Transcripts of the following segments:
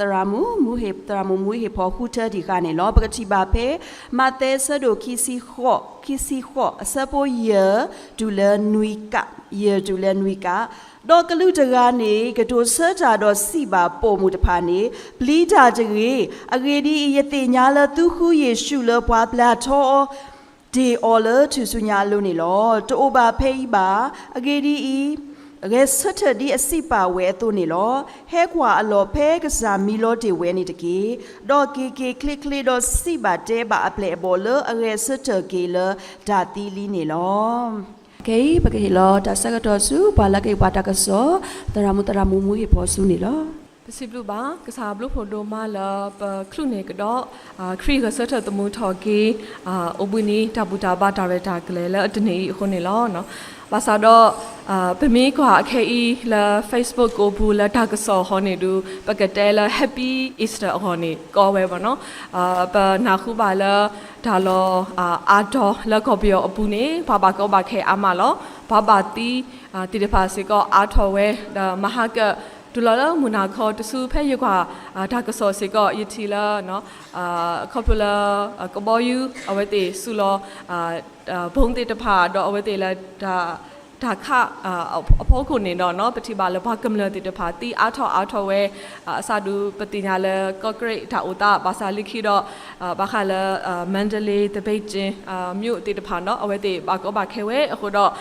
ပတရာမူမူဟေပတရာမူမူဟေဖောခုထဒီကနေလောပကတိပါဖေမတဲဆဒိုခီစီခောခီစီခောအစပိုယေဒူလနွီကယေဒူလနွီကတော့ကလူတကားနေကတိုဆတ်တာတော့စီပါပို့မှုတဖာနေဘလီတာတကြီးအဂေဒီယတိညာလသူခုယေရှုလဘွားပလာထောဒီအော်လာသူစုညာလုံးနေလောတိုဘာဖေးပါအဂေဒီအီ အကဲဆတ်ထဒီအစိပါဝဲသူနေလောဟဲကွာအလောဖဲကစားမီလောတေဝဲနေတကေတော့ကေကေကလစ်ကလစ်တော့စိပါတဲပါအပလေဘောလအကဲဆတ်ထကေလဒါတီလီနေလောကေပကေလောတဆကတော့စုဘာလကေပါတကဆောတရမူတရမူမူဟေပေါ်စုနေလော ပစီဘလူပါကစားဘလူဖိုဒိုမာလာပခလုနေကတော့အာခရီကဆတ်တမှုထော်ကီအာအဘူနီတဘူတာဘာဒါရတာကလေးလဲအတနေခုနေလောနော်ဘာသာတော့အာပမီကွာအခဲဤလာ Facebook ကိုဘူးလာတာကဆောဟောနေတူပကတဲလာ Happy Easter ဟောနေကောဝဲပါနော်အာပနာခုပါလာဒါလောအာအာတော်လက်ကောပြောအပူနေဘာဘာကောပါခဲအမလောဘာဘာတီအာတိတဖာစီကောအာထော်ဝဲဒါမဟာက ဒူလာလာမူနာခေါ်တဆူဖဲရကွာဒါကစောစေကောယတီလာနော်အာကော်ပူလာကဘောယူအဝဲတေဆူလောအာဘုံတေတဖာတော့အဝဲတေလာဒါဒါခအဖို့ခုနေတော့เนาะပတိပါလဘကမလတိတဖာတီအားထောအားထောဝဲအစဒူပတိညာလကော့ဂရိတ်ဒါဥတာဘာသာလိခိတော့ဘာခါလမန္တလေးတပိတ်ချင်းမြို့တိတဖာเนาะအဝဲတေဘာကောဘာခဲဝဲအခုတော့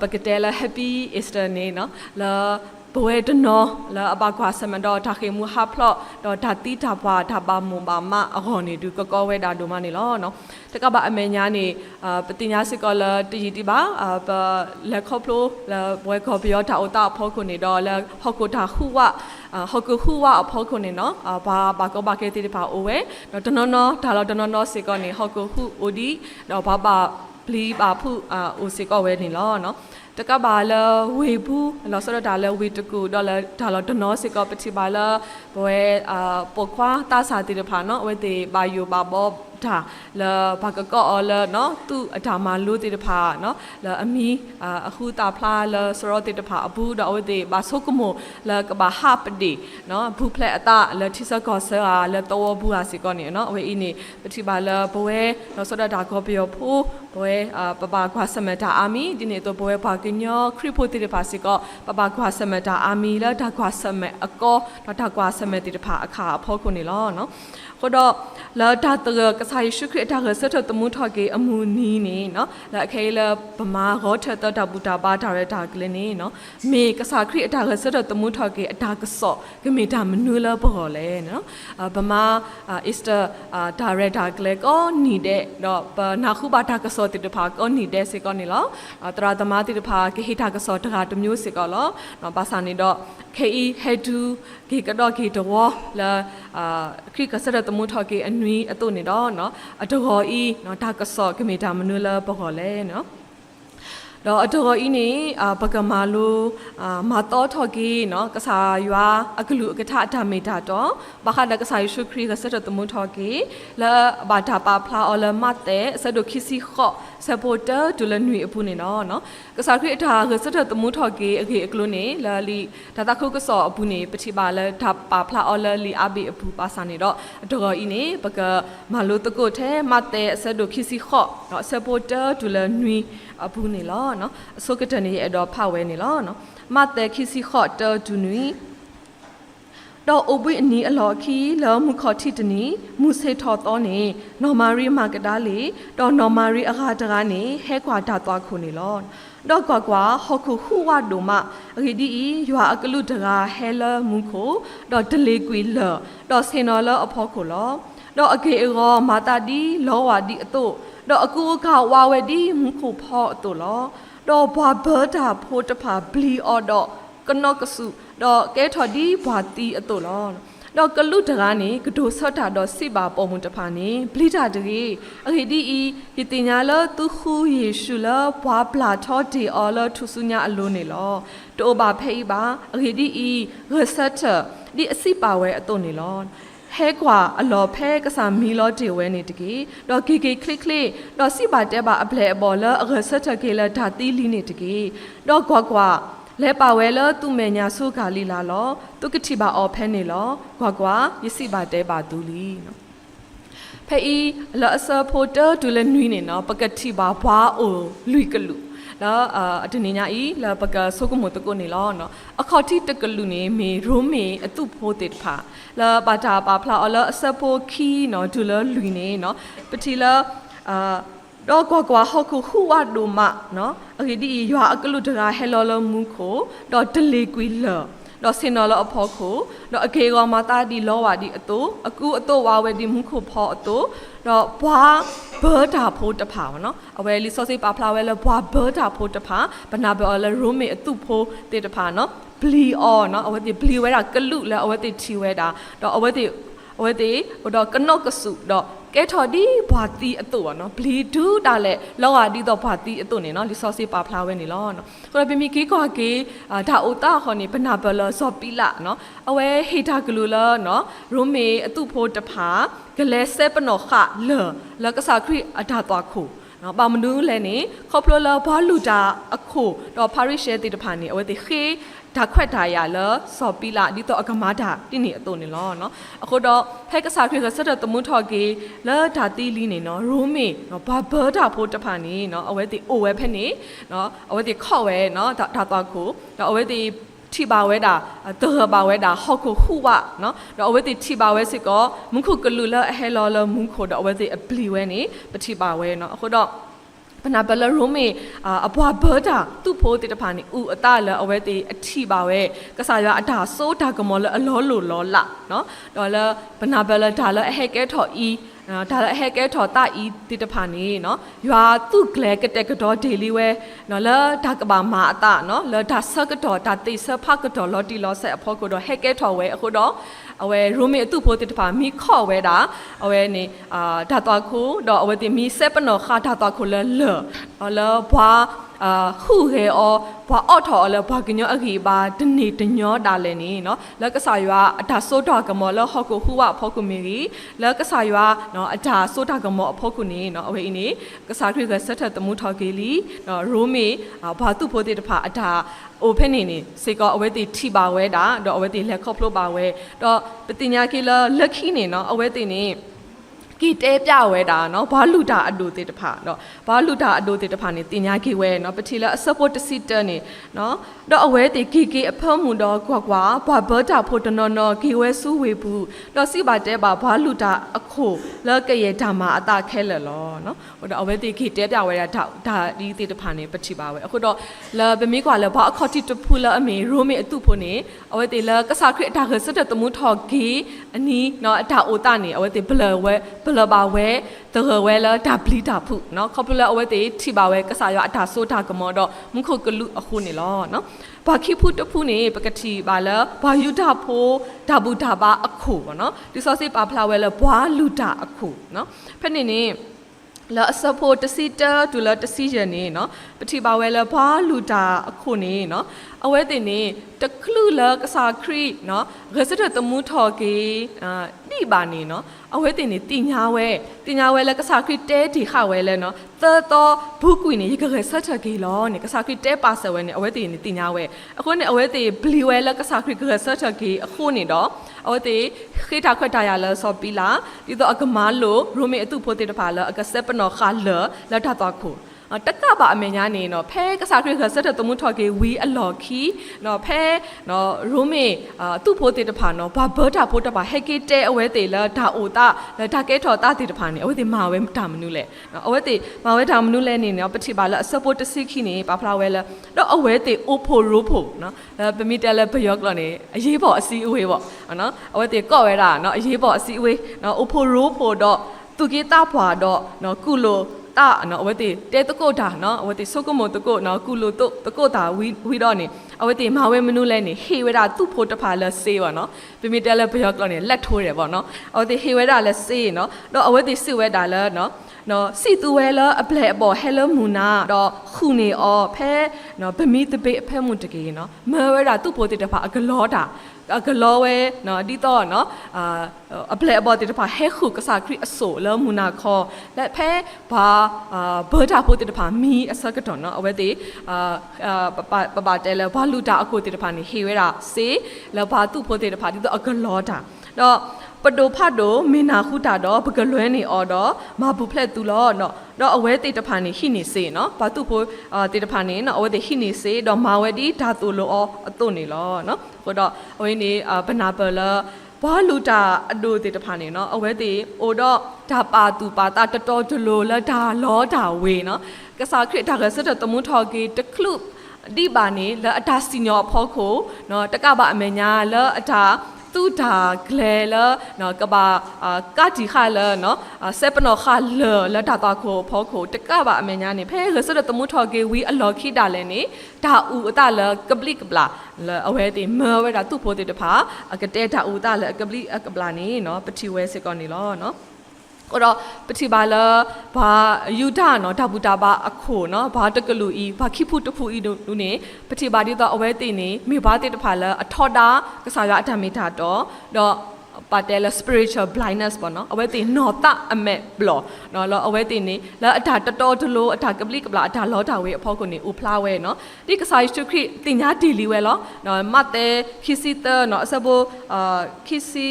ပကတဲလာ happy easter နေเนาะလာ ဘဝတနောလာအပကွာစမတော့ဒါခေမူဟာဖလော့တော့ဒါတိတာဘာဒါဘာမွန်ဘာမအခေါ်နေတူကကောဝဲတာဒိုမနေလောနော်တကဘာအမေညာနေအာပတိညာစကောလာတီတီပါအာပလက်ခေါပလိုလာဘွဲခေါပယောဒါအတာဖောခုနေတော့လာဟောကိုဒါခုဝဟောကူခုဝအဖောခုနေနော်အာဘာဘာကောဘာကေတီပါအိုဝဲတော့တနော်နော်ဒါတော့တနော်နော်စကောနေဟောကူခုအိုဒီတော့ဘာဘာဘလီပါဖုအာအိုစကောဝဲနေလောနော် တကဘာလဝေဘူးလောဆရဒါလဝေတကူဒေါ်လာဒါလဒနောစကပတိဘာလဘဝဲအာပခွာတာစာတိတဖာနော်ဝေတေဘာယိုဘာဘော ဒါလဘာကကောအလနော်သူအဒါမာလို့တိတဖာနော်လအမီအခုတာဖလာလစရောတိတဖာအဘူးတော့ဝေတေဘာဆုကမိုလကဘာဟာပဒီနော်ဘူးဖလက်အတာလတိစကောဆာလတောဘူးဟာစီကောနေနော်ဝေအင်းနေပတိဘာလဘဝဲလောဆရဒါကောပြောဖို့ဘဝဲပပခွာစမတာအာမီဒီနေတော့ဘဝဲဘာကညောခရစ်ဖို့တိတဖာစီကောပပခွာစမတာအာမီလဒါခွာစမအကောတော့ဒါခွာစမတိတဖာအခါအဖို့ခုနေလောနော် ခေါ်တော့လာဒါတကဆာယရှုခရစ်တာကစတ်တမှုထကေအမှုနီးနေနော်လာအခဲလဗမာရောထတတဘူတာပါဒါရတာကလနေနော်မေကဆာခရစ်အတာကစတ်တမှုထကေအတာကစော့ကမေတာမနူလာပေါ်လေနော်ဗမာအစ္စတာဒါရတာကလေကောနေတဲ့တော့နာခုပါတာကစောတိတဖာကောနေတဲ့စေကောနေလောတရာသမာတိတဖာကေဟိတာကစောတကတမျိုးစေကောလောနော်ပါစာနေတော့ KE Hedu ဂေကတော့ဂေတော်လာအခရိကဆရတမှုထော်ကေအနွီအတုနေတော့နော်အတော်ဤနော်ဒါကဆော့ကမေတာမနုလဘောလဲနော် တော့အတော်ဤနေပကမာလိုမာတော်ထော်ကီနော်ကဆာယွာအကလူအကထအတမေတာတော့ဘာခဒကဆာယေရှုခရစ်ကဆတ်တမှုထော်ကီလာဘာတာပါဖလာအော်လမတ်တဲ့ဆတ်တို့ခီစီခော့ဆပေါ်တာဒူလနွေအပူနေနော်နော်ကဆာခရစ်အတာကဆတ်တမှုထော်ကီအကေအကလူနေလာလီဒါတာခုကဆော့အပူနေပတိပါလာဒါပါဖလာအော်လလီအဘေအပူပါစာနေတော့အတော်ဤနေပကမာလိုတကုတ်ထဲမတ်တဲ့ဆတ်တို့ခီစီခော့နော်ဆပေါ်တာဒူလနွေ အပူနေလောနော်အစုကတနေအတော်ဖဝဲနေလောနော်မတဲ့ခီစီခော့တဒူနွေတော့အဘိအနီအလော်ခီလောမှုခေါ်တိတနီမူစေထော်တော်နေနော်မာရီမာကတာလေတော့နော်မာရီအခါတကားနေဟဲကွာဓာသွားခုနေလောတော့ကွာကွာဟခုခုဝဒိုမအဂီဒီရွာအကလူတကာဟဲလာမူခိုတော့ဒလေကွေလတော့စင်တော်လအဖို့ခိုလောတော့အကေရောမာတာဒီလောဝါဒီအတု တော့အကူအခဝါဝဲဒီမူခိုဖော့အတုလောတော့ဘာဘာတာဖိုးတဖာဘလီအော်တော့ကနော့ကစုတော့ကဲထော်ဒီဘွာတီအတုလောတော့ကလူတကားနေကဒိုဆော့တာတော့စိပါပေါ်မှုတဖာနေဘလိတာတကြီးအခေဒီဤဒီတင်ညာလသူခူယေရှုလဘွာပလာထောဒီအော်လထုဆုညာအလုံးနေလောတိုဘာဖေးပါအခေဒီဤရဆက်တာဒီအစိပါဝဲအတုနေလော ဟဲကွာအလော်ဖဲကစားမီလောတေဝဲနေတကြီးတော့ဂီဂီကလစ်ကလစ်တော့စိပါတဲပါအပလေအပေါ်လအရဆက်တကေလဓာတိလီနေတကြီးတော့ကွာကွာလဲပါဝဲလသူမေညာဆုခါလီလာလောတုကတိပါအော်ဖဲနေလောကွာကွာယစီပါတဲပါတူလီနော်ဖဲဤလောအစဖိုတာဒူလနွီနေနော်ပကတိပါဘွာအိုလွီကလူ လောအာအတနေညာဤလောပကဆုကမတကုနေလောနော်အခေါတိတကလူနေမေရိုးမေအတုဖိုးတေတဖာလောပါတာပါဖလာအလောအစဖိုခီနော်ဒူလလွီနေနော်ပတိလောအာတော့ကွာကွာဟောက်ခုဟူဝဒူမနော်အဂီဒီရွာအကလူတရာဟဲလောလမူခိုတော့ဒလီကွီလောတော့စင်တော်လအဖို့ခိုတော့အကေကောင်မာတာဒီလောဝါဒီအတူအကူအတူဝါဝဲဒီမူခိုဖောအတူတော့ဘွာ ဘောတာဖိုးတဖာပေါ့နော်အဝဲလီစောစိပါဖလာဝဲလဘွာဘောတာဖိုးတဖာဘနာဘောလရိုမေအတူဖိုးတေတဖာနော်ဘလီအော်နော်အဝဲဒီဘလီဝဲတာကလူလဲအဝဲဒီချီဝဲတာတော့အဝဲဒီအဝဲဒီဟိုတော့ကနော့ကစုတော့ ကဲထော်ဒီဘွာတီအတူပေါ့နော်ဘလီဒူးတာလဲလောကဒီတော့ဘွာတီအတူနေနော်လီစောစီပါဖလာဝဲနေလောနော်ဆိုတော့ပြမီကီကွာကေအာဒါအိုတာခေါ်နေဘနာဘလစောပီလာနော်အဝဲဟေတာဂလူလာနော်ရိုမေအတူဖိုးတဖာဂလဲဆဲပနောခလလကစားခရီအဒါတော့ခုနော်ပါမနူးလဲနေခေါပလလဘာလူတာအခုတော့ပါရီရှဲတီတဖာနေအဝဲတီခေ ဒါခွက်တာရလစောပီလာဒီတော့အကမာတာတင်းနေအတုံနေလောနော်အခုတော့ဖက်ကစားခရီကဆက်တဲ့တမှုထော်ကေလာဒါတီလီနေနော်ရိုးမေနော်ဘာဘာတာဖို့တဖာနေနော်အဝဲတီအိုဝဲဖက်နေနော်အဝဲတီခော့ဝဲနော်ဒါဒါတော့ခုတော့အဝဲတီထိပါဝဲတာတော်ပါဝဲတာဟောက်ခုခုဝနော်တော့အဝဲတိထိပါဝဲစစ်ကောမုခုကလူလအဟဲလောလမုခုတော့အဝဲတိအပလီဝဲနေပထိပါဝဲနော်အခုတော့ပ နာဘလရိုမေအဘွားဘောတာသူ့ဖိုးတိတဖာနေဥအတလအဝဲတိအထိပါဝဲကစားရအတာစိုးတာကမောလအလောလိုလောလာနော်တော့လပနာဘလဒါလအဟဲကဲထော်ဤအာ ဒါလည်းဟဲကဲထော်တာဤတိတဖာနေနော်ရွာသူကလဲကတဲ့ကတော့ဒေလီဝဲနော်လာဒါကဘာမာအတနော်လာဒါဆကတော့ဒါတိဆဖကတော့လော်တီလော်ဆက်အဖို့ကတော့ဟဲကဲထော်ဝဲအခုတော့အဝဲရိုမီအတုဖို့တိတဖာမိခေါ်ဝဲတာအဝဲနေအာဒါတော့ခုတော့အဝဲတိမီဆက်ပနော်ခါဒါတော့ခုလဲလလောဘွာ အာခုဟဲအောဘွာအော့ထော်လဲဘွာကညောအခီပါတနေတညောတာလဲနေနော်လက်ကစားရွာအဒါဆိုတော့ကမောလဟောက်ကိုဟူဝဖောက်ကိုမီရီလက်ကစားရွာနော်အဒါဆိုတာကမောအဖောက်ကိုနေနော်အဝဲအင်းနေကစားခရကဆက်ထတမှုထော်ကေလီနော်ရိုမီဘာသူဖို့တဲ့တဖာအဒါအိုဖက်နေနေစေကောအဝဲတီထိပါဝဲတာတော့အဝဲတီလက်ခေါပလို့ပါဝဲတော့ပတိညာကေလလက်ခီနေနော်အဝဲတီနေ ကီတဲပြဝဲတာနော်ဘာလူတာအတူတေတဖာနော်ဘာလူတာအတူတေတဖာနေတင်ညာကီဝဲနော်ပတိလအဆပ်ပေါ်တစီတန်နေနော်တော့အဝဲတေကီကီအဖုံမှုတော့ကွာကွာဘာဘတာဖို့တနော်နော်ကီဝဲစုဝေဘူးတော့စီပါတဲပါဘာလူတာအခုလောကရဲ့ဓမ္မအတာခဲလလောနော်ဟိုတော့အဝဲတေကီတဲပြဝဲတာဒါဒီတေတဖာနေပတိပါဝဲအခုတော့လဘမီကွာလဘာအခေါ်တီတဖူလအမေရိုမေအတုဖို့နေအဝဲတေလကဆာခရစ်အတာခစတဲ့တမှုထော်ကီအနီးနော်အတာအိုတာနေအဝဲတေဘလဝဲဘလပါဝဲတဟဝဲလာဒါဘလီတာဖုနော်ခေါပလအဝဲတေထိပါဝဲကဆာရအတာဆိုးတာကမောတော့မခုကလူအခုနေလောနော်ဘာခိဖုတဖုနေပကတိပါလဘာယုဒဖိုးဒါဘူးဒါပါအခုပေါ့နော်ဒီစောစေးပါဖလာဝဲလာဘွာလူတာအခုနော်ဖက်နေနေ လာအစဖို့တစီတာဒူလာတစီရနေနော်ပတိပါဝဲလဘာလူတာအခုနေနော်အဝဲတင်နေတခလူလကစာခရိနော်ရစတတမှုထော်ကေအာတိပါနေနော်အဝဲတင်နေတင်ညာဝဲတင်ညာဝဲလကစာခရိတဲဒီခဝဲလဲနော်သတော်ဘူးကွီနေရကရစတကေလောနေကစာခရိတဲပါဆဝဲနေအဝဲတင်နေတင်ညာဝဲအခုနေအဝဲတင်ဘလီဝဲလကစာခရိကရစတကေအခုနေတော့ အဝဲတင်ခိတာခွတ်တာရလာစောပီလာဒီတော့အကမားလို့ရိုမေအတုဖို့တေတဖာလာအကဆက်ပနော်ခါလလာထတော့ခု တက်ကပါအမေညာနေနော်ဖဲကစားခရခဆက်တဲ့တမှုထော်ကေဝီအလော်ခီနော်ဖဲနော်ရိုမေအာသူ့ဖိုးတေတဖာနော်ဘာဘောတာဖိုးတပါဟက်ကေတဲအဝဲတေလာဒါအိုတာဒါကဲထော်တာတေတဖာနေအဝဲတေမာဝဲတာမနုလဲနော်အဝဲတေမာဝဲတာမနုလဲနေနော်ပတိပါလာအစပိုတစိခိနေပါဖလာဝဲလာတော့အဝဲတေအိုဖိုရိုဖိုနော်ပမီတဲလဲဘယော့ကလောနေအရေးပေါ်အစီအဝေးပေါ့နော်အဝဲတေကော့ဝဲတာနော်အရေးပေါ်အစီအဝေးနော်အိုဖိုရိုဖိုတော့သူကေတာဖွာတော့နော်ကုလို တာနော်အဝတိတဲတကုတ်တာနော်အဝတိဆုကမတကုတ်နော်ကုလိုတုတကုတ်တာဝီဝီတော့နေအဝတိမာဝဲမနုလဲနေဟေဝဲတာသူ့ဖို့တဖာလဲစေးပါနော်ပြမီတဲလဲဘယော့ကလောနေလက်ထိုးတယ်ပေါ့နော်အဝတိဟေဝဲတာလဲစေးနော်တော့အဝတိစစ်ဝဲတာလဲနော်နော်စီတူဝဲလအပလက်အပေါ်ဟဲလမူနာတော့ခုနေအော်ဖဲနော်ဗမီတပိအဖဲမှုတကေနော်မဲဝဲတာသူ့ပိုတိတဖာအကလောတာ ဂလောဝဲနော်ဒီတော့နော်အာအပလက်အပေါ်တဲ့တဖာဟဲခုကစားခရီအဆိုလမူနာခေါ်လက်ဖဲဘာအာဘောတာဖို့တဲ့တဖာမီအစကတော့နော်အဝဲတဲ့အာအာပပပတဲလဘာလူတာအခုတဲ့တဖာနေဟေဝဲတာစေလဘာသူ့ဖို့တဲ့တဖာဒီတော့အဂလောတာတော့ ပဒိုဖတ်တော့မင်းနာခုတာတော့ပကလွဲနေအော်တော့မဘူဖလက်သူလောနော်တော့အဝဲတေတဖာနေဟိနေစေနော်ဘာသူဖို့အာတေတဖာနေနော်အဝဲတေဟိနေစေတော့မာဝဲဒီဓာတူလောအောအတုနေလောနော်ဟိုတော့အဝဲနေအာဘနာပလာဘာလူတာအဒိုတေတဖာနေနော်အဝဲတေအိုတော့ဒါပါသူပါတာတတော်တလို့လက်ဒါလောဒါဝေနော်ကစားခရဒါကစတဲ့တမွန်ထော်ကေတကလုဒီပါနေလအတာစီညောဖောခိုနော်တကပါအမေညာလအတာ သူဒါဂလေလနော်ကဘာအာကတိခါလနော်ဆေပနောခါလလဒါတာခိုဖောခိုတကပါအမေညာနေဖဲရစတဲ့တမွန်ထော်ကေဝီအလော်ခိတာလဲနေဒါဥအတလကပလိကပလာလအဝဲတေမဝဲတာသူ့ဖိုတေတဖာအကတဲဒါဥတလကပလိအကပလာနေနော်ပတိဝဲစစ်ကောနေလောနော် ကိုတော့ပတိပါလာဘာယူဒနော်ဓာဘူတာဘာအခုနော်ဘာတကလူဤဘာခိဖုတဖူဤတို့နေပတိပါဒီတော့အဝဲသိနေမိဘာတိတဖာလာအထောတာကစားရအတမီတာတော့တော့ပါတယ်လ spiritual blindness ပေါ့နော်အဝဲသိနော်တအမက်ဘလောနော်လောအဝဲသိနေလာအတာတတော်တလို့အတာကပလိကပလာအတာလောတာဝေအဖို့ကိုနေဥဖလာဝဲနော်ဒီကစားရှုခရတင်ညာဒီလီဝဲလောနော်မတ်တဲခီစီတနော်အစဘောအာခီစီ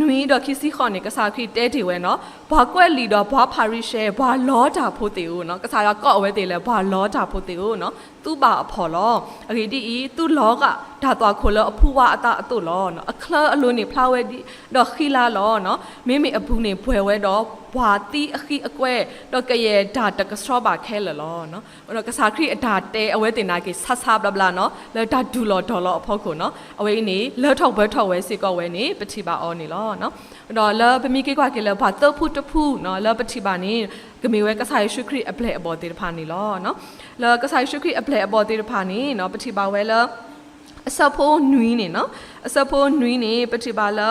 နွီတော့ခီစီခေါနေကစားခရတဲတီဝဲနော်ဘာကွက်လီတော့ဘာဖာရီရှဲဘာလောတာဖို့တေဦးနော်ကစားရကော့အဝဲတေလဲဘာလောတာဖို့တေဦးနော်သူ့ပါအဖော်လောအခေဒီဤသူ့လောကဓာသွားခိုလောအဖူဝအတအတုလောနော်အခလအလုံးနေဖလာဝဲဒီတော့ခီလာလောနော်မိမိအဘူးနေဘွယ်ဝဲတော့ဘွာတီအခီအကွဲတော့ကရဲ့ဓာတကစထရပါခဲလလောနော်တော့ကစားခရီအဓာတဲအဝဲတင်နာကေဆဆဘလဘလာနော်လဲဓာဒူလောဒေါ်လောအဖောက်ခုနော်အဝဲနေလဲထောက်ဘဲထောက်ဝဲစေကောဝဲနေပတိပါအောနေလောနော်တော့လဲပမိကေကွာကေလဲဘာတော့ဖုတဖုနော်လဲပတိပါနေကမေဝဲကစားရှုခရီအပလက်အပေါ်တေတဖာနေလောနော်လဲကစားရှုခရီအပလက်အပေါ်တေတဖာနေနော်ပတိပါဝဲလဲအစဖိုးနွီးနေနော်အစဖိုးနွီးနေပတိပါလဲ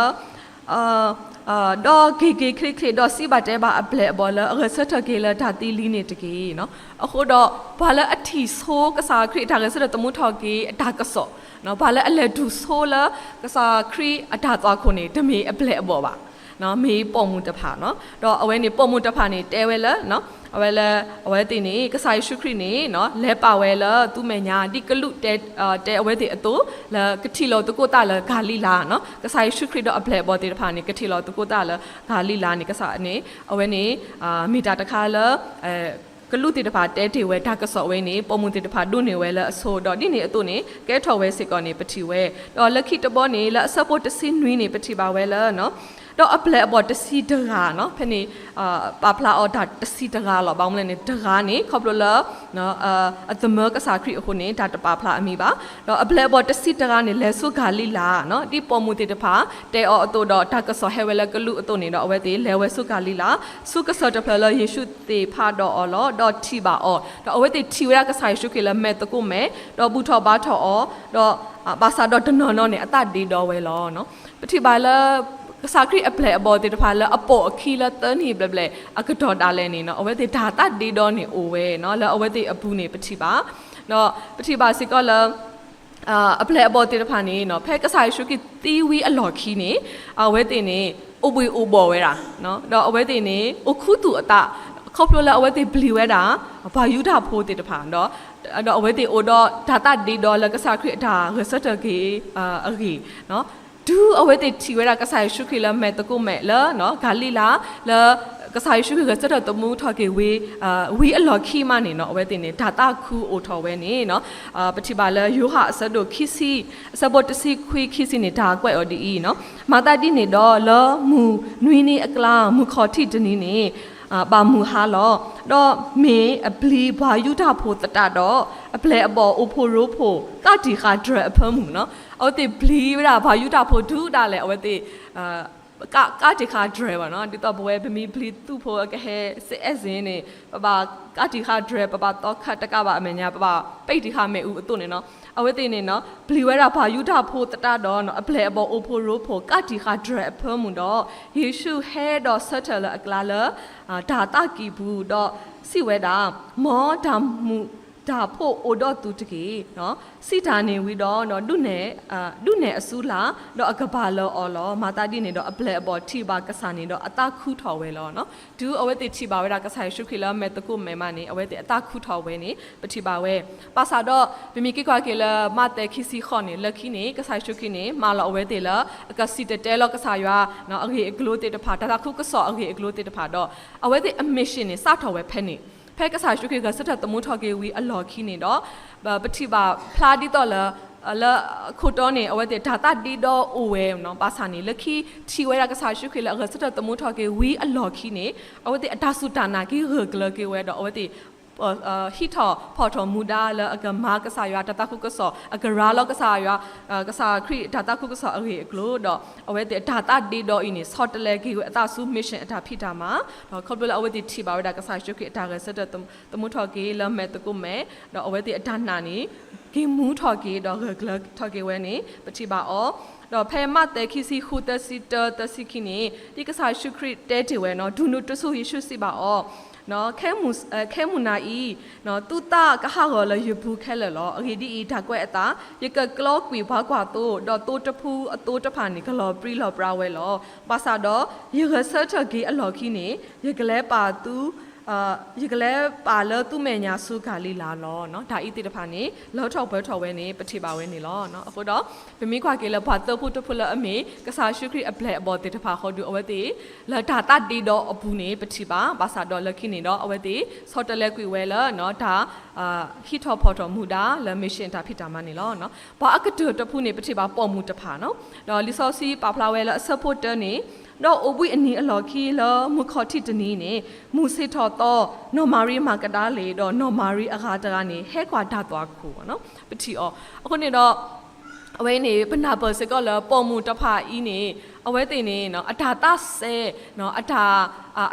အာ အာတော့ဂေဂေခရခရတော့စီပါတဲပါအပလက်ဘောလရစထကေလဓာတိလီနေတကေနော်အခုတော့ဘာလအထီဆိုးကစားခရဒါကစတဲ့တမှုထော်ကေအဒါကဆော့နော်ဘာလအလက်ဒူဆိုးလကစားခရအဒါသွားခုနေဓမေအပလက်ဘောပါ နော်မေးပုံမှုတဖာနော်တော့အဝဲနေပုံမှုတဖာနေတဲဝဲလနော်အဝဲလအဝဲတင်နေကစားရှုခရနေနော်လဲပါဝဲလသူမညာဒီကလုတဲတဲအဝဲတင်အတူလကတိလောတကိုတလဂါလီလာနော်ကစားရှုခရတော့အပလက်ဘောတေတဖာနေကတိလောတကိုတလဂါလီလာနေကစားနေအဝဲနေအာမီတာတခါလအဲကလူတီတဖာတဲတီဝဲဒါကဆော့ဝဲနေပုံမှုတီတဖာဒုနေဝဲလအဆိုတော့ဒီနေအတုနေကဲထော်ဝဲစစ်ကောနေပတိဝဲတော့လက်ခိတဘောနေလအစပေါ်တစင်းနွီးနေပတိပါဝဲလနော် တော့အပလက်ဘောတစီတရာနော်ဖနေအာပါဖလာအော်ဒါတစီတရာလောဘောင်းမလဲနေတရာနေခေါပလလနော်အာအသမကစားခရီအခုနေဒါတပါဖလာအမိပါတော့အပလက်ဘောတစီတရာနေလဲဆုဂါလီလာနော်ဒီပေါ်မူတေတဖာတဲအော်အတူတော့ဒါကဆောဟဲဝဲလကလူအတူနေတော့အဝဲတေလဲဝဲဆုဂါလီလာဆုကဆောတဖလယေရှုတေဖာတော့အော်လောတော့တီပါအော်တော့အဝဲတေတီဝရကစားရှုကေလမဲတကုမဲတော့ဘူးထော်ဘာထော်အော်တော့ဘာသာတော့တနော်နော်နေအတတေတော့ဝဲလောနော်ပတိပါလာ ကစားခရီအပလက်အပေါ်တေတဖာလအပေါ်အခီလာတန်ဟီဘလဘလအကတော်တာလဲနေနော်အဝဲတေဒါတတေတော့နေအိုဝဲနော်လဲအဝဲတေအပူနေပတိပါနော်ပတိပါစီကောလာအာအပလက်အပေါ်တေတဖာနေနော်ဖဲကစားရှုကီတီဝီအလော်ခီနေအဝဲတေနေအိုဘွေအိုဘော်ဝဲတာနော်တော့အဝဲတေနေအခုတူအတခေါပလိုလာအဝဲတေဘလီဝဲတာဘာယူတာဖိုးတေတဖာနော်အဲ့တော့အဝဲတေအိုတော့ဒါတဒီဒေါ်လာကစားခရီဒါရစတကေအာအဂီနော် ဒူအဝဲတေချီဝဲတာကစားရှုခီလာမဲတကုမဲလာနော်ဂါလီလာလာကစားရှုခီကစတတမှုထော်ကေဝေးအာဝီအလော်ခီမနေနော်အဝဲတေနေဒါတာခူအိုထော်ဝဲနေနော်အာပတိပါလာယိုဟာအစဒိုခီစီအစဘောတစီခွေခီစီနေဒါကွဲ့အော်ဒီနော်မာတာတိနေတော့လောမူနွီနေအကလာမူခေါ်တိတနီနေ အာပါမူဟာလောတော့မေအပလီဘာယူတာဖိုတတတော့အပလေအပေါ်အိုဖိုရိုဖိုကတိခါဒရအဖမှုနော်အော်တေဘလီရာဘာယူတာဖိုဒူတာလေအဝဲတေအာကကတိခါဒရပါနော်ဒီတော့ဘဝဲဗမီဘလီသူ့ဖိုကဟဲစစ်အစင်းနေပပကတိခါဒရပပတော့ခတ်တကပါအမညာပပပိတ်တိခါမဲဦးအတုနေနော် အဝဲတေနေနော်ဘလီဝဲတာဘာယူတာဖိုတတတော့နော်အပလေအပေါ်အိုဖိုရိုဖိုကတိခါဒရအဖမှုတော့ယေရှုဟဲတော့ဆတ်တယ်အကလာလာဒါတာကီဘူးတော့စီဝဲတာမောဒါမူ ဒါဖို့အိုတော့သူတကေနော်စီတာနေဝီတော့နော်ဒုနယ်အာဒုနယ်အစူလာတော့အကဘာလောအော်လောမာတာဒီနေတော့အပလက်အပေါ်ထိပါကဆာနေတော့အတခုထော်ဝဲလောနော်ဒူအဝဲတိထိပါဝဲတာကဆိုင်ရှုခိလာမဲတကုမဲမနေအဝဲတိအတခုထော်ဝဲနေပတိပါဝဲပါစာတော့ဗမီကိကွာကေလာမတဲခိစီခေါနေလက်ခိနေကဆိုင်ရှုခိနေမာလောအဝဲတိလာအကစီတတဲလောကဆာရွာနော်အဂေအကလိုတေတဖာတာခုကဆောအဂေအကလိုတေတဖာတော့အဝဲတိအမစ်ရှင်နေစထော်ဝဲဖဲနေ ဖဲကစားရှုခေကစတတမှုထော်ကေဝီအလော်ခီနေတော့ပတိပါဖလာဒီတော့လာအလခုတော့နေအဝဲတဲ့ဒါတာဒီတော့အိုဝဲနော်ပါစာနေလခီချီဝဲရကစားရှုခေလအစတတမှုထော်ကေဝီအလော်ခီနေအဝဲတဲ့အဒါစုတာနာကေရကလကေဝဲတော့အဝဲတဲ့အာ ဟီထော်ဖော်တော်မူဒါလအကမာကစားရွာတတခုကဆောအကရာလောကစားရွာကစားခရီဒါတာခုကဆောအရေကလို့တော့အဝဲတဲ့ဒါတာဒီတော့အင်းနေဆော့တလဲကေအတာဆူမစ်ရှင်အတာဖိတာမှာတော့ခေါပလအဝဲတဲ့တီပါဝဒါကစားရှုခေအတာကစတတမှုထော်ကေလမဲတကုမဲတော့အဝဲတဲ့အတာနာနေဂေမူထော်ကေတော့ဂလထော်ကေဝဲနေပတိပါအောတော့ဖဲမတဲခီစီခူတစီတတစီခိနေဒီကစားရှုခရစ်တဲတီဝဲနော်ဒုနုတဆူယေရှုစီပါအော နော်ခဲမူခဲမူနာဤနော်တူတာကဟာရောလယဘူးခဲလလောအဂီဒီဤဓာကွဲ့အတာယကကလောကွေဘာကွာတိုတော့တိုတဖူအတိုးတဖာနေကလောပရီလောပရာဝဲလောပါစာတော့ယကဆတ်ချဂီအလော်ခီနေယကလဲပါတူ အာရကလဲပါလသူမေညာစုခါလီလာလောနော်ဒါဤတိတဖာနေလောထောက်ဘဲထောက်ဝဲနေပတိပါဝဲနေလောနော်အခုတော့ဗမိခွာကေလဘာတဖို့တဖို့လအမေကစားရှုခရစ်အပလက်အပေါ်တိတဖာဟောဒူအဝဲတိလာဒါတတီတော့အပူနေပတိပါဘာသာတော့လခိနေတော့အဝဲတိဆော့တလက်ကွေဝဲလနော်ဒါ အာဟီထောဖော်တော်မူတာလမရှင်တာဖြစ်တာမနေလောနော်ဘာအကတုတဖူနေပတိပါပေါ်မူတဖာနော်တော့လီဆိုစီပါဖလာဝဲလအဆပ်ဖို့တနေတော့အဝိအနီအလော်ခီလမူခေါ်တိတနီနေမူစစ်ထော်တော့နော်မာရီမာကတာလေတော့နော်မာရီအခါတကနေဟဲခွာဓာတ်သွားခုပေါ့နော်ပတိအောအခုနေတော့အဝဲနေပနာပစကောလပေါ်မူတဖာဤနေ အဝဲတင်နေနော်အတာတဆဲနော်အတာ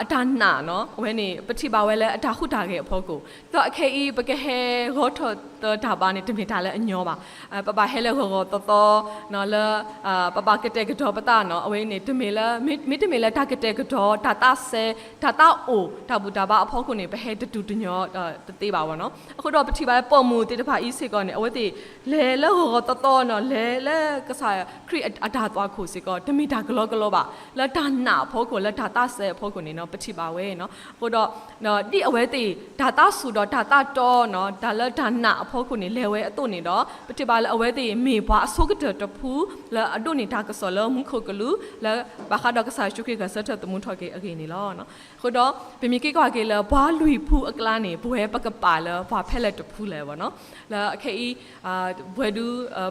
အတာနာနော်အဝဲနေပတိပါဝဲလဲအတာခုတာခဲ့အဖို့ကိုတော့အခေဤပကဟဲရောထော်တော့ဒါပါနေတမင်တာလဲအညောပါအပပဟဲလဲခေါ်တော့တော့နော်လဲအပပကတဲ့ကတော့ပတာနော်အဝဲနေတမင်လဲမိတမင်လဲတာကတဲ့ကတော့ဒါတဆဲဒါတအိုဒါဘူးဒါပါအဖို့ကိုနေဘဟဲတတူတညောတသေးပါဘောနော်အခုတော့ပတိပါပေါ်မူတေတဖာဤစစ်ကောနေအဝဲတေလဲလဲခေါ်တော့တော့နော်လဲလဲကစားခရီအတာသွားခုစစ်ကောတမီတာဂလောဂလောပါလက်ဒါနာဖို့ကိုလက်ဒါတဆဲဖို့ကိုနေနော်ပတိပါဝဲနော်ဟိုတော့နော်ဒီအဝဲတေဒါတဆူတော့ဒါတတော့နော်ဒါလက်ဒါနာအဖို့ခုနေလဲဝဲအတုနေတော့ပတိပါလဲအဝဲတေမေဘွားအစိုးကတတဖူးလဲအတုနေတာကစောလမှုခုကလူလဲဘာခါတော့ကစားရှုခေကစတ်တမှုထော်ကေအကေနေလောနော်ခုတော့ဗမီကေကွာကေလဲဘွားလူဖူးအကလာနေဘွဲပကပါလဲဘွားဖက်လက်တဖူးလဲဗောနော်လဲအခေဤအာဘွဲဒူ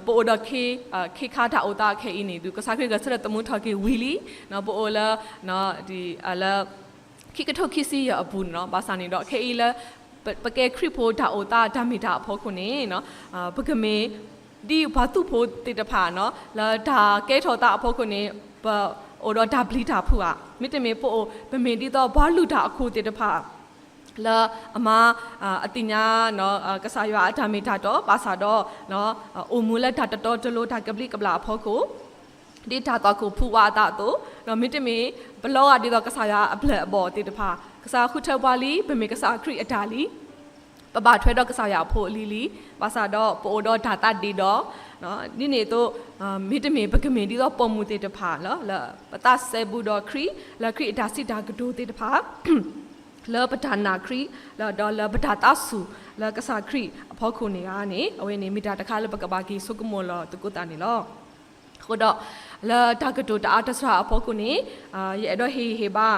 ပိုဒခေခေခါတာအိုတာခေဤနေသူကစားခေကစတ်တမှုထော်ကေဝီလီနော်ပိုလာနော်ဒီအလာခိကထုတ်ခိစီရအဘူးနော်ဘာစာနေတော့ခေဤလဲပကဲခရစ်ဖိုဒါအိုတာဒါမီတာအဖို့ခုနေနော်အာပကမေဒီဘာသူဖို့တေတဖာနော်လာဒါကဲထော်တာအဖို့ခုနေဘာအိုတော့ဒါဘလီတာဖူอ่ะမိတမေပို့ဗမင်ဒီတော့ဘာလူတာအခုတေတဖာလာအမအတိညာနော်ကစားရွာအဒါမီတာတော့ပါစာတော့နော်အိုမူလက်တာတတော်တလို့ဒါကပလီကပလာအဖို့ကို ဒီတာတော့ကိုဖူဝါတာတော့နော်မိတမေဘလောကဒီတော့ကစားရွာအပလက်အပေါ်တေတဖာကစားခုထပ်ပါလီဗမေကစားခရီအတာလီပပထွဲတော့ကစားရဖို့လီလီပါစာတော့ပိုတော့ဓာတာဒီတော့နော်ဒီနေတော့မိတမင်ပကမင်ဒီတော့ပုံမူတေတဖာလောလပတဆေဘူးတော့ခရီလခရီဒါစီဒါကဒိုတေတဖာလောပဒနာခရီလောဒေါ်လပဒတာဆူလောကစားခရီအဖို့ခုနေကနေအဝေနေမီတာတခါလပကဘာကီဆုကမောလောတကုတာနေလောခုတော့ လာတာကဒိုတာအတစရာအဖို့ခုနေအာရဲ့တော့ဟေဟေပါ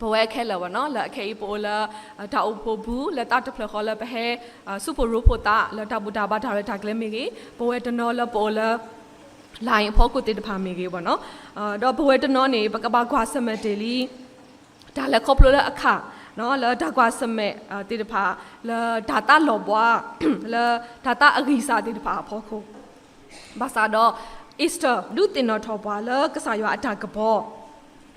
ဘဝခဲလဝနော်လာခဲပိုလာတာအဖို့ဘူးလာတာတဖလခေါ်လာပဲစူပရိုပိုတာလာတာဘူတာဘာတာရတာကလမီကြီးဘဝတနော်လာပိုလာလိုင်းဖို့ကိုတေတဖာမီကြီးပေါ့နော်အာတော့ဘဝတနော်နေပကဘာကွာစမတေလီဒါလည်းခေါပလိုလာအခါနော်လာဒါကွာစမဲတေတဖာလာဒါတာလောဘွားလာဒါတာအဂီစာတေတဖာဖို့ကိုဘာသာတော့ Easter ဒုတင်တော်ထော်ပွားလာကစားရွာအတာကဘော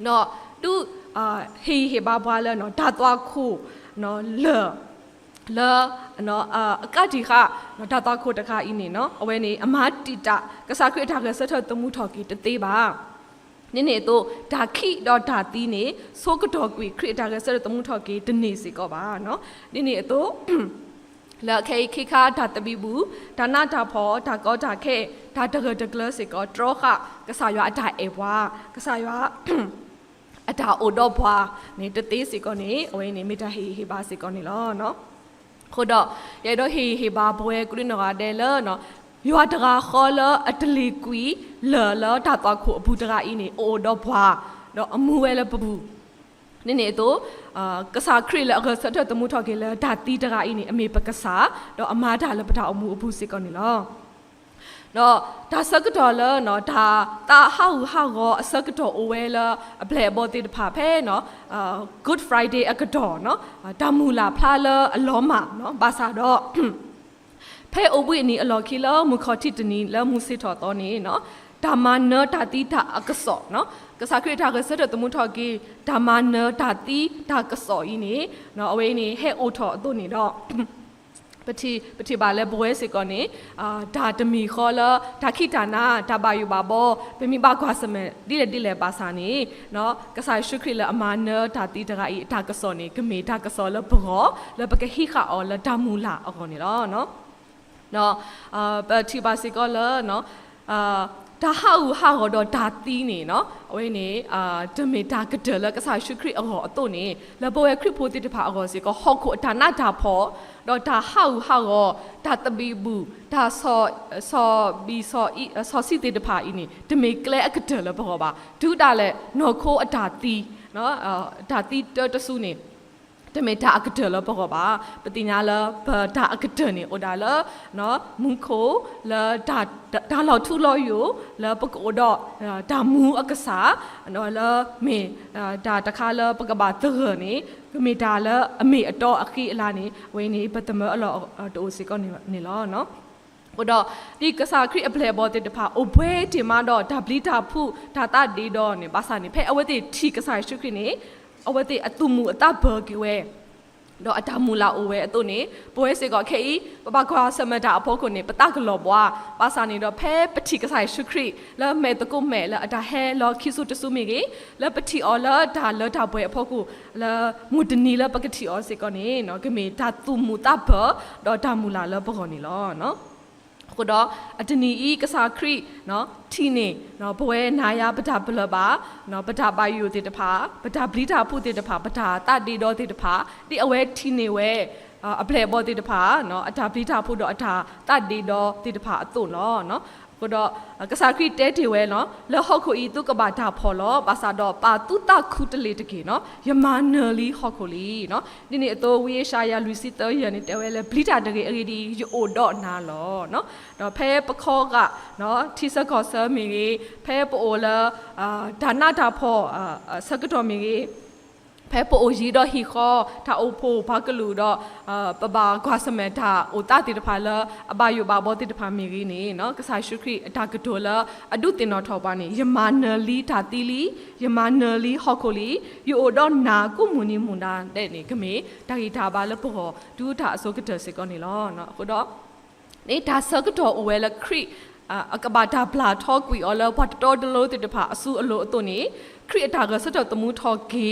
နော်ဒုအာဟေဟေဘာဘွားလဲနော်ဒါသွားခုနော်လေလာနော်အာအကတိခနော်ဒါတော့ခိုတခါအင်းနေနော်အဝဲနေအမတိတကစားခွေထားကဆက်ထတမှုထော်ကီတသေးပါနင်းနေတော့ဒါခိတော့ဒါတီးနေဆိုကတော်ကွေခရစ်တာကဆက်တမှုထော်ကီတနေစီကောပါနော်နင်းနေတော့ လာခေခိခါဒါတဘီဘူးဒါနာဒါဖောဒါကောဒါခေဒါတကတကလစေကောထရခကဆာယွာအတာအေဝါကဆာယွာအတာအိုတော့ဘွာနေတသေးစီကောနေအဝင်းနေမိတာဟေဟေပါစီကောနေလောနော်ခို့တော့ရဲတော့ဟေဟေပါဘွဲကုရနောတဲ့လောနော်ယွာတကာခေါ်လအတလီကွီလောလောတာတော့ခုအဘူးတကာအင်းနေအိုတော့ဘွာတော့အမှုဝဲလပဘူး နေနေတော့အာကစားခရလအကစတဲ့တမှုထောက်ကေလဒါတီတကအင်းနေအမေပကစားတော့အမားဒါလပတာအမှုအဘူးစစ်ကောနေလောတော့ဒါစကတော်လနော်ဒါတာဟောက်ဟောက်ကောအစကတော်အိုဝဲလအပလေဘောတိတဖာဖဲနော်အာ Good Friday အကတော်နော်ဒါမူလာဖလာလအလောမနော်ဘာသာတော့ဖဲအိုဘွေနီအလော်ခီလောမူခေါတိတနီလမှုစစ်တော်တော်နေနော်ဓမ္မနတာတိတာအကစောနော် ကစားခရတာကစတဲ့တမှုထော်ကီဓမ္မနတာတိတာကစောဤနေနော်အဝေးနေဟဲအိုထော်အတုနေတော့ပတိပတိပါလဲဘွဲစေကောနေအာဒါတမီခေါ်လာဒါခိတာနာဒါပါယူပါဘောပမိပါကွာစမဲဒီလေဒီလေပါစာနေနော်ကဆိုင်ရှုခရီလအမနဒါတိတကဤဒါကစောနေကမေဒါကစောလဘောလပကဟိခအောလဒါမူလာအောနေတော့နော်နော်အာပတိပါစီကောလနော်အာ ဒါဟာူဟာဟောတော့ဒါတီးနေနော်အဝိနေအာဒမေတာကဒလကဆာရှုခရစ်အောအတုနေလဘောရခရစ်ဖိုတိတဖာအောစီကောဟောက်ခုဒါနာဒါဖောတော့ဒါဟာူဟာဟောဒါတဘီဘူးဒါဆောဆောဘီဆောဤဆောစီတိတဖာဤနေဒမေကလဲအကဒလဘောပါဒုတာလဲနော်ခိုးအဒါတီးနော်အာဒါတီးတဆူနေ တမေတာအကတလပကောပါပတိညာလဘဒါအကတနေဩဒါလနော်မုခိုလဒါဒါလောက်ထူလို့ယူလပကောတော့ဒါမူအကစားနော်လမေဒါတခါလပကဘာတရနေကမေတာလအမေအတော်အခီအလာနေဝင်းနေပတမအလောတိုးစီကောနေနေလောနော်ဟိုတော့ဒီကစားခရစ်အပလေဘောတဲ့တဖာအိုဘွဲတင်မတော့ဒါဘလီတာဖုဒါတာဒီတော့နေပါစာနေဖဲအဝဲတိထီကစားရှုခရစ်နေ အဝဲတိအတူမူအတဘောကဝဲတော့အတမူလာအိုဝဲအတုနေပွဲစေကခေဤပပခွာစမတာအဖို့ကိုနေပတကလောဘွာပါစာနေတော့ဖဲပတိကဆိုင်ရှုခရိလဲမဲတကုမဲလဲအတာဟဲလောခိစုတဆုမေကြီးလဲပတိအော်လာဒါလတာပွဲအဖို့ကိုလဲမူတနီလဲပကတိအော်စေကနေနော်ကမေဒါတူမူတာဘတော့ဒါမူလာလဲပကောနေလောနော် ခုတော့အတနီဤကစားခရိနော်ထီနေနော်ဘဝဲနာယာပဒဘလပါနော်ပဒပါယူတေတဖာပဒပလီတာဖုတေတဖာပဒတတေတော်တေတဖာဒီအဝဲထီနေဝဲအပလေဘောတေတဖာနော်အတာပလီတာဖုတော့အတာတတေတော်တေတဖာအတုနော်နော် ကိုတော့ကစားခရီတဲတေဝဲနော်လဟော့ခိုဤတုကဘာတာဖော်လောပါစာတော့ပါတုတခုတလေတကေနော်ယမနယ်လီဟော့ခိုလီနော်ဒီနေ့အတော်ဝေးရှာယာလူစီတောရနေတဲဝဲလေဘလီတာတကေအရီဒီယိုတော့နာလောနော်တော့ဖဲပခောကနော်တီစကောဆာမီကြီးဖဲပိုလာအာဒါနာတာဖော်အာစကတော်မီကြီး ဖဲပိုရီတော့ဟီခောတာအိုဖိုဘာကလူတော့အာပပကွာစမဲတာအိုတာတိတဖာလာအဘယုဘဘောတိတဖာမီကြီးနေနော်ကစားရှုခရီအတာကတိုလာအဒုတင်တော်ထောက်ပါနေယမနယ်လီတာတီလီယမနယ်လီဟော့ခိုလီယူအိုတော့နာကုမူနီမွန်ဒါတဲ့နေကမေတာဂီတာပါလဘောဒူတာအစောကတစကောနေလောနော်အခုတော့နေဒါစကတော်ဝဲလခရီအကဘာတာဘလာထောက်ကွီအော်လဘတ်တော်ဒလို့တိတဖာအဆူအလို့အတုနေခရီအတာကစတော့တမှုထောက်ဂေ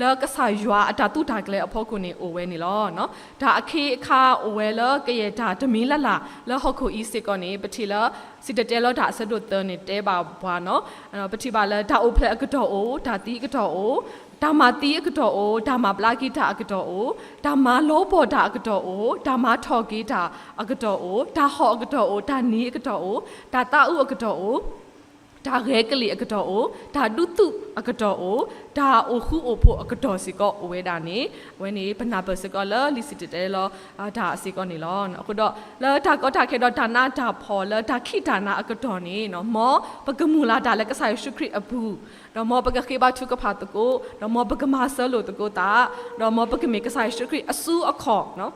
လောကဆာယွာအတာတုတာကလေးအဖို့ကိုနေအိုဝဲနေလောနော်ဒါအခေအခါအိုဝဲလောကရဲ့ဒါဓမင်းလလာလောဟုတ်ခုဤစစ်ကောနေပတိလောစစ်တဲလောဒါဆတ်တို့တနေတဲပါဘွာနော်အဲ့ပတိပါလဲဒါအိုဖလက်အကတော်အိုဒါတီအကတော်အိုဒါမာတီအကတော်အိုဒါမာပလာဂီတာအကတော်အိုဒါမာလောဘောဒါအကတော်အိုဒါမာထော်ဂီတာအကတော်အိုဒါဟော့အကတော်အိုဒါနီအကတော်အိုဒါတာဥအကတော်အို ဒါရဲကလေးအကတော်အိုဒါဒုတုအကတော်အိုဒါအိုခုအိုဖို့အကတော်စီကောဝဲတာနေဝဲနေဘနာပစကောလလီစီတဲလောအာဒါအစီကောနေလောနော်အခုတော့လာဒါကောတာခေတော့ဒါနာဒါဖော်လာဒါခိဒါနာအကတော်နေနော်မောပကမူလာဒါလက်ကဆိုင်ရှုခရစ်အဘူးတော့မောပကခေဘထုကဖာတကိုတော့မောပကမာဆလို့တကိုတာတော့မောပကမေကဆိုင်ရှုခရစ်အဆူအခေါ်နော်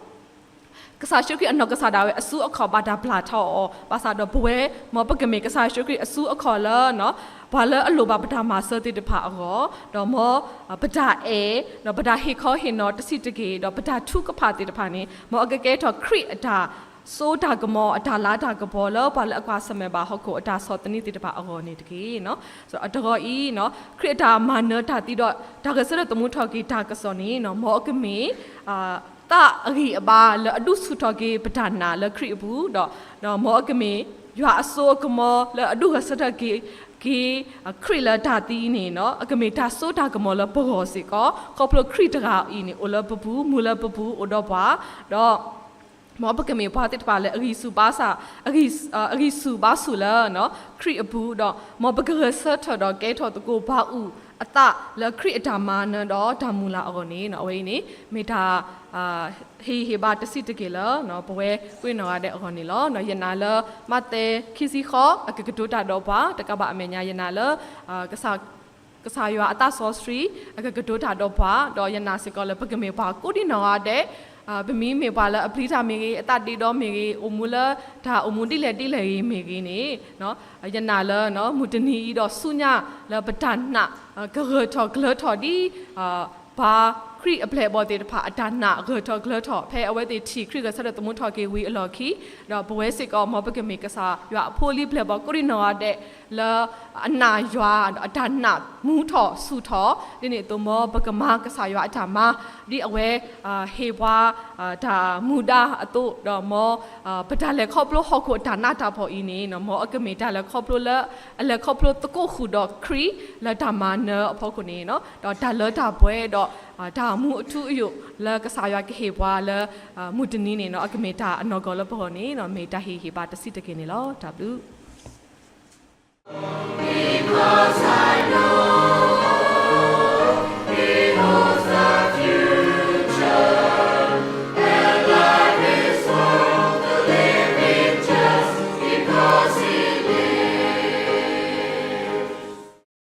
ကစားရှုခရအနောက်ကစားတာဝဲအဆူအခေါ်ဘာဒါဘလာထောဘာသာတော့ဘဝဲမောပကမေကစားရှုခရအဆူအခေါ်လာနော်ဘာလဲအလိုပါပဒါမာဆတိတဖာအောတော့မောပဒါအေတော့ပဒါဟေခောဟင်တော့တစီတကေတော့ပဒါထုကဖာတိတဖာနေမောအကကဲတော့ခရအဒါဆိုဒါကမောအဒါလာဒါကဘောလောဘာလဲအကွာစမဲပါဟုတ်ကိုအဒါစောတနိတိတပါအောနေတကေနော်ဆိုတော့အတော်ဤနော်ခရတာမာနတာတိတော့ဒါကစရတမှုထောက်ကီဒါကစောနေနော်မောအကမေအာ တာအဂီအပါလအတုစုတော်ကေပဒနာလခရိဘူးတော့တော့မောအကမေရွာအစိုးကမောလအတုကစတကေကေခရီလာဒါတီနေနော်အကမေတာဆိုတာကမောလပေါ်စီကောကောပလခရီတရာအင်းနေအလပပူမူလပပူအတော့ပါတော့မောပကမေဘာတိတပါလေအဂီစုပါစာအဂီအဂီစုပါစုလာနော်ခရီအဘူးတော့မောပကရဆတ်တော်ကဲထော်တကိုဘာဥ အတလခရီအတာမာနတော့ဓာမူလာအော်နေနော်အဝိနေမေတာအာဟေဟေဘာတစီတကေလနော်ဘဝဲကွင်းနော်ရတဲ့အော်နေလောနော်ယနာလမတဲခီစီခောအကကတိုတာတော့ပါတကဘာအမေညာယနာလအာကစားကစားရွာအတဆောစထရီအကကတိုတာတော့ပါတော့ယနာစကောလပကမေပါကိုဒီနော်ရတဲ့ အာဗမီမေပါလာအပလီတာမေကြီးအတတီတော်မေကြီးအိုမူလာဒါအိုမူတိလေတိလေမေကြီးနေနော်ယနာလနော်မူတနီတော့ဆုညာလပဒနာဂရထောဂလထောဒီအာဘာ ခရီအပလေဘောတေတဖာအဒနာဂရထောဂလထောဖဲအဝဲတေတီခရီကဆရတမွန်ထောကေဝီအလော်ခီတော့ဘဝဲစစ်ကောမောပကမေကစားရွာအဖိုလီပလေဘောကိုရီနော်တဲ့လာအနာရွာအဒနာမူထောဆူထောဒီနေ့တမောပကမာကစားရွာအထာမာဒီအဝဲအာဟေဘွာအာဒါမူဒါအတုတော့မောအာပဒါလေခေါပလိုဟောကိုဒါနာတာဖော်အင်းနေနော်မောအကမေဒါလေခေါပလိုလအလေခေါပလိုတကိုခုတော့ခရီလာဒါမာနအဖော်ကိုနေနော်တော့ဒါလဒါပွဲတော့အာ ဒါမူအထုအယုလာကစားရွာကဟေဘွာလာအာမူတနီနေနော်အကမေဒါအနော်ကောလဘောနေနော်မေဒါဟေဟေပါတစီတကင်းနေလောဒါဘူး Because I know